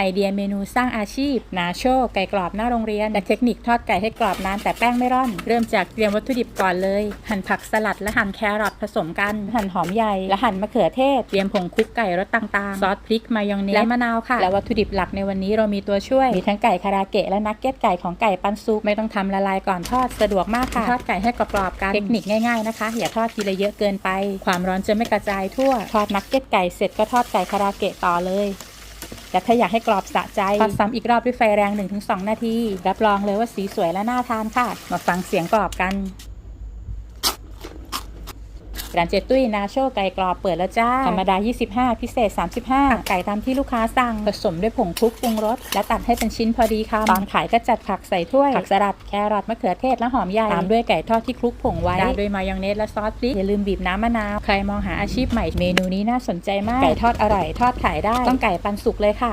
ไอเดียเมนูสร้างอาชีพ นาโชไก่กรอบหน้าโรงเรียน และเทคนิคทอดไก่ให้กรอบนานแต่แป้งไม่ร่อน เริ่มจากเตรียมวัตถุดิบก่อนเลย หั่นผักสลัดและหั่นแครอทผสมกัน หั่นหอมใหญ่และหั่นมะเขือเทศ เตรียมผงคุกไก่รสต่างๆ ซอสพริกมายองเนสและมะนาวค่ะ และวัตถุดิบหลักในวันนี้เรามีตัวช่วย มีทั้งไก่คาราเกะและนักเก็ตไก่ของไก่ปันซุป ไม่ต้องทำละลายก่อนทอดสะดวกมากค่ะ ทอดไก่ให้กรอบๆกัน เทคนิคง่ายๆนะคะ อย่าทอดทีละเยอะเกินไป ความร้อนจะไม่กระจายทั่ว ทอดนักเก็ตไก่เสร็จก็ทอดไก่คาราเกะต่อเลย แต่ถ้าอยากให้กรอบสะใจทอดซ้ำอีกรอบด้วยไฟแรง 1-2 นาที รับรองเลยว่าสีสวยและน่าทานค่ะ มาฟังเสียงกรอบกัน ร้านเจตุ้ยนาโชไก่กรอบเปิดแล้วจ้า ธรรมดา 25 พิเศษ 35ตักไก่ตามที่ลูกค้าสั่ง ผสมด้วยผงคลุกปรุงรส และตัดให้เป็นชิ้นพอดีคำตอนขายก็จัดผักใส่ถ้วย ผักสลัดแครอทมะเขือเทศและหอมใหญ่ตามด้วยไก่ทอดที่คลุกผงไว้ราดด้วยมายองเนสและซอสพริกอย่าลืมบีบน้ำมะนาวใครมองหาอาชีพใหม่เมนูนี้น่าสนใจมากไก่ทอดอร่อยทอดขายได้ต้องไก่ปันสุกเลยค่ะ